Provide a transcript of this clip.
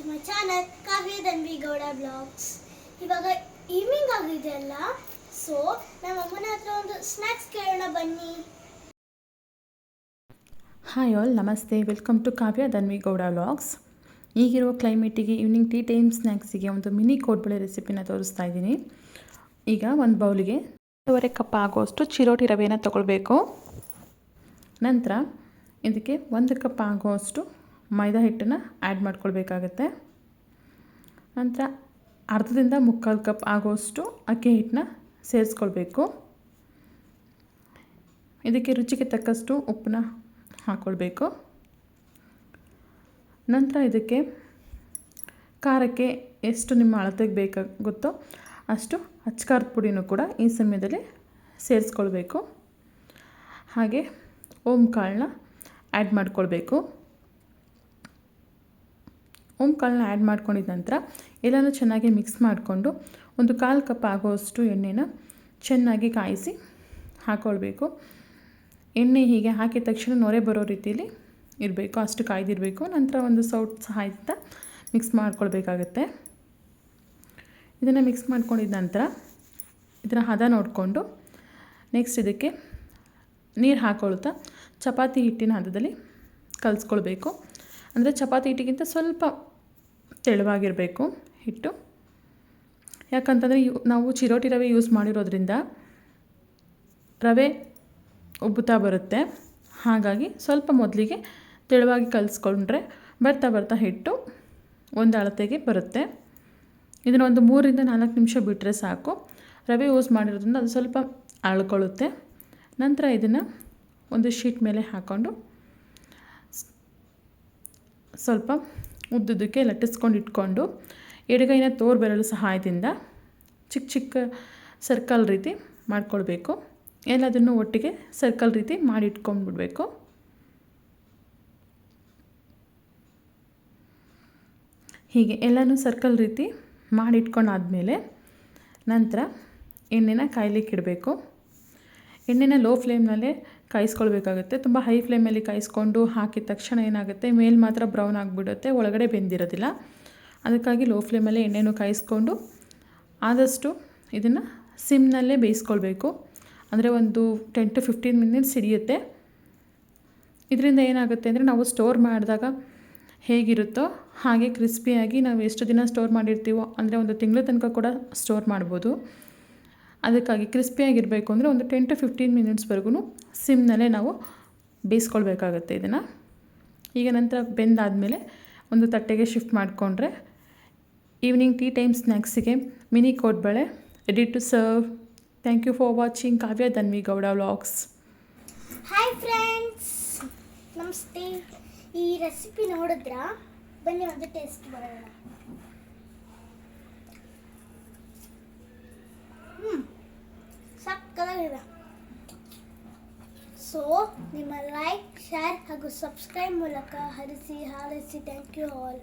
To my channel Kavya Dhanvi Gowda vlogs ಇವಾಗ evening ಆಗಿದೆ ಅಲ್ಲ? ಸೊ ನಮ್ಮ ಅಮ್ಮನ ಹತ್ರ ಒಂದು ಸ್ನ್ಯಾಕ್ಸ್ ಕೇಳೋಣ, ಬನ್ನಿ. ಹಾಯ್ ಆಲ್ ನಮಸ್ತೆ. Welcome to Kavya Danvi Gowda blogs ಈಗಿರೋ ಕ್ಲೈಮೇಟಿಗೆ ಈವ್ನಿಂಗ್ ಟೀ ಟೈಮ್ ಸ್ನ್ಯಾಕ್ಸಿಗೆ ಒಂದು ಮಿನಿ ಕೋಡ್ಬಳೆ ರೆಸಿಪಿನ ತೋರಿಸ್ತಾ ಇದ್ದೀನಿ. ಈಗ ಒಂದು ಬೌಲಿಗೆ ಒಂದೂವರೆ ಕಪ್ ಆಗೋಷ್ಟು ಚಿರೋಟಿ ರವೆಯನ್ನು ತಗೊಳ್ಬೇಕು. ನಂತರ ಇದಕ್ಕೆ ಒಂದು ಕಪ್ ಆಗೋಷ್ಟು ಮೈದಾ ಹಿಟ್ಟನ್ನು ಆ್ಯಡ್ ಮಾಡ್ಕೊಳ್ಬೇಕಾಗತ್ತೆ. ನಂತರ ಅರ್ಧದಿಂದ ಮುಕ್ಕಾಲು ಕಪ್ ಆಗೋಷ್ಟು ಅಕ್ಕಿ ಹಿಟ್ಟನ್ನ ಸೇರಿಸ್ಕೊಳ್ಬೇಕು. ಇದಕ್ಕೆ ರುಚಿಗೆ ತಕ್ಕಷ್ಟು ಉಪ್ಪನ್ನ ಹಾಕ್ಕೊಳ್ಬೇಕು ನಂತರ ಇದಕ್ಕೆ ಖಾರಕ್ಕೆ ಎಷ್ಟು ನಿಮ್ಮ ಅಳತೆಗೆ ಬೇಕಾಗುತ್ತೋ ಅಷ್ಟು ಅಚ್ಕಾರದ ಪುಡಿನೂ ಕೂಡ ಈ ಸಮಯದಲ್ಲಿ ಸೇರಿಸ್ಕೊಳ್ಬೇಕು. ಹಾಗೆ ಓಂ ಕಾಳನ್ನ ಆ್ಯಡ್ ಮಾಡ್ಕೊಳ್ಬೇಕು. ಓಮ್ ಕಾಳನ್ನ ಆ್ಯಡ್ ಮಾಡ್ಕೊಂಡಿದ್ದ ನಂತರ ಎಲ್ಲನೂ ಚೆನ್ನಾಗಿ ಮಿಕ್ಸ್ ಮಾಡಿಕೊಂಡು ಒಂದು ಕಾಲು ಕಪ್ ಆಗೋಷ್ಟು ಎಣ್ಣೆನ ಚೆನ್ನಾಗಿ ಕಾಯಿಸಿ ಹಾಕ್ಕೊಳ್ಬೇಕು ಎಣ್ಣೆ ಹೀಗೆ ಹಾಕಿದ ತಕ್ಷಣ ನೊರೆ ಬರೋ ರೀತಿಯಲ್ಲಿ ಇರಬೇಕು, ಅಷ್ಟು ಕಾಯ್ದಿರಬೇಕು. ನಂತರ ಒಂದು ಸೌಟ್ ಸಹಾಯದಿಂದ ಮಿಕ್ಸ್ ಮಾಡ್ಕೊಳ್ಬೇಕಾಗತ್ತೆ. ಇದನ್ನು ಮಿಕ್ಸ್ ಮಾಡ್ಕೊಂಡಿದ ನಂತರ ಇದರ ಹದ ನೋಡಿಕೊಂಡು ನೆಕ್ಸ್ಟ್ ಇದಕ್ಕೆ ನೀರು ಹಾಕ್ಕೊಳ್ತಾ ಚಪಾತಿ ಹಿಟ್ಟಿನ ಹದದಲ್ಲಿ ಕಲಿಸ್ಕೊಳ್ಬೇಕು. ಅಂದರೆ ಚಪಾತಿ ಹಿಟ್ಟಿಗಿಂತ ಸ್ವಲ್ಪ ತೆಳುವಾಗಿರಬೇಕು ಹಿಟ್ಟು. ಯಾಕಂತಂದರೆ ಯು, ನಾವು ಚಿರೋಟಿ ರವೆ ಯೂಸ್ ಮಾಡಿರೋದ್ರಿಂದ ರವೆ ಉಬ್ಬುತ್ತಾ ಬರುತ್ತೆ. ಹಾಗಾಗಿ ಸ್ವಲ್ಪ ಮೊದಲಿಗೆ ತೆಳುವಾಗಿ ಕಲಿಸ್ಕೊಂಡ್ರೆ ಬರ್ತಾ ಬರ್ತಾ ಹಿಟ್ಟು ಒಂದು ಅಳತೆಗೆ ಬರುತ್ತೆ. ಇದನ್ನು ಒಂದು ಮೂರಿಂದ ನಾಲ್ಕು ನಿಮಿಷ ಬಿಟ್ಟರೆ ಸಾಕು. ರವೆ ಯೂಸ್ ಮಾಡಿರೋದ್ರಿಂದ ಅದು ಸ್ವಲ್ಪ ಅಳ್ಕೊಳ್ಳುತ್ತೆ. ನಂತರ ಇದನ್ನು ಒಂದು ಶೀಟ್ ಮೇಲೆ ಹಾಕ್ಕೊಂಡು ಸ್ವಲ್ಪ ಉದ್ದುದಕ್ಕೆ ಲಟ್ಟಿಸ್ಕೊಂಡು ಇಟ್ಕೊಂಡು ಎಡಗೈನ ತೋರ್ ಬೆರಳು ಸಹಾಯದಿಂದ ಚಿಕ್ಕ ಚಿಕ್ಕ ಸರ್ಕಲ್ ರೀತಿ ಮಾಡ್ಕೊಳ್ಬೇಕು. ಎಲ್ಲದನ್ನು ಒಟ್ಟಿಗೆ ಸರ್ಕಲ್ ರೀತಿ ಮಾಡಿ ಇಟ್ಕೊಂಡ್ಬಿಡ್ಬೇಕು. ಹೀಗೆ ಎಲ್ಲನೂ ಸರ್ಕಲ್ ರೀತಿ ಮಾಡಿಟ್ಕೊಂಡಾದಮೇಲೆ ನಂತರ ಎಣ್ಣೆನ ಕಾಯ್ಲಿಕ್ಕೆ ಇಡಬೇಕು ಎಣ್ಣೆನ ಲೋ ಫ್ಲೇಮ್ನಲ್ಲೇ ಕಾಯಿಸ್ಕೊಳ್ಬೇಕಾಗುತ್ತೆ. ತುಂಬ ಹೈ ಫ್ಲೇಮಲ್ಲಿ ಕಾಯಿಸ್ಕೊಂಡು ಹಾಕಿದ ತಕ್ಷಣ ಏನಾಗುತ್ತೆ? ಮೇಲೆ ಮಾತ್ರ ಬ್ರೌನ್ ಆಗಿಬಿಡುತ್ತೆ, ಒಳಗಡೆ ಬೆಂದಿರೋದಿಲ್ಲ. ಅದಕ್ಕಾಗಿ ಲೋ ಫ್ಲೇಮಲ್ಲೇ ಎಣ್ಣೆನೂ ಕಾಯಿಸ್ಕೊಂಡು ಆದಷ್ಟು ಇದನ್ನು ಸಿಮ್ನಲ್ಲೇ ಬೇಯಿಸ್ಕೊಳ್ಬೇಕು. ಅಂದರೆ ಒಂದು ಟೆನ್ ಟು ಫಿಫ್ಟೀನ್ ಮಿನಿಟ್ಸ್ ಹಿಡಿಯುತ್ತೆ. ಇದರಿಂದ ಏನಾಗುತ್ತೆ ಅಂದರೆ ನಾವು ಸ್ಟೋರ್ ಮಾಡಿದಾಗ ಹೇಗಿರುತ್ತೋ ಹಾಗೆ ಕ್ರಿಸ್ಪಿಯಾಗಿ ನಾವು ಎಷ್ಟು ದಿನ ಸ್ಟೋರ್ ಮಾಡಿರ್ತೀವೋ, ಅಂದರೆ ಒಂದು ತಿಂಗಳ ತನಕ ಕೂಡ ಸ್ಟೋರ್ ಮಾಡ್ಬೋದು. ಅದಕ್ಕಾಗಿ ಕ್ರಿಸ್ಪಿಯಾಗಿರಬೇಕು ಅಂದರೆ ಒಂದು ಟೆನ್ ಟು ಫಿಫ್ಟೀನ್ ಮಿನಿಟ್ಸ್ವರೆಗೂ ಸಿಮ್ನಲ್ಲೇ ನಾವು ಬೇಯಿಸ್ಕೊಳ್ಬೇಕಾಗತ್ತೆ ಇದನ್ನು. ಈಗ ನಂತರ ಬೆಂದಾದಮೇಲೆ ಒಂದು ತಟ್ಟೆಗೆ ಶಿಫ್ಟ್ ಮಾಡಿಕೊಂಡ್ರೆ ಈವ್ನಿಂಗ್ ಟೀ ಟೈಮ್ ಸ್ನ್ಯಾಕ್ಸಿಗೆ mini kodubale ready to serve thank you for watching Kavya Dhanvi Gowda vlogs hi friends ನಮಸ್ತೆ. ಈ ರೆಸಿಪಿ ನೋಡಿದ್ರಾ? ಬನ್ನಿ ಒಂದು ಟೇಸ್ಟ್ ಬರೋಣ. ಸೊ ನಿಮ್ಮ ಲೈಕ್ ಶೇರ್ ಹಾಗೂ ಸಬ್ಸ್ಕ್ರೈಬ್ ಮೂಲಕ ಹರಿಸಿ ಹಾರೈಸಿ. Thank you all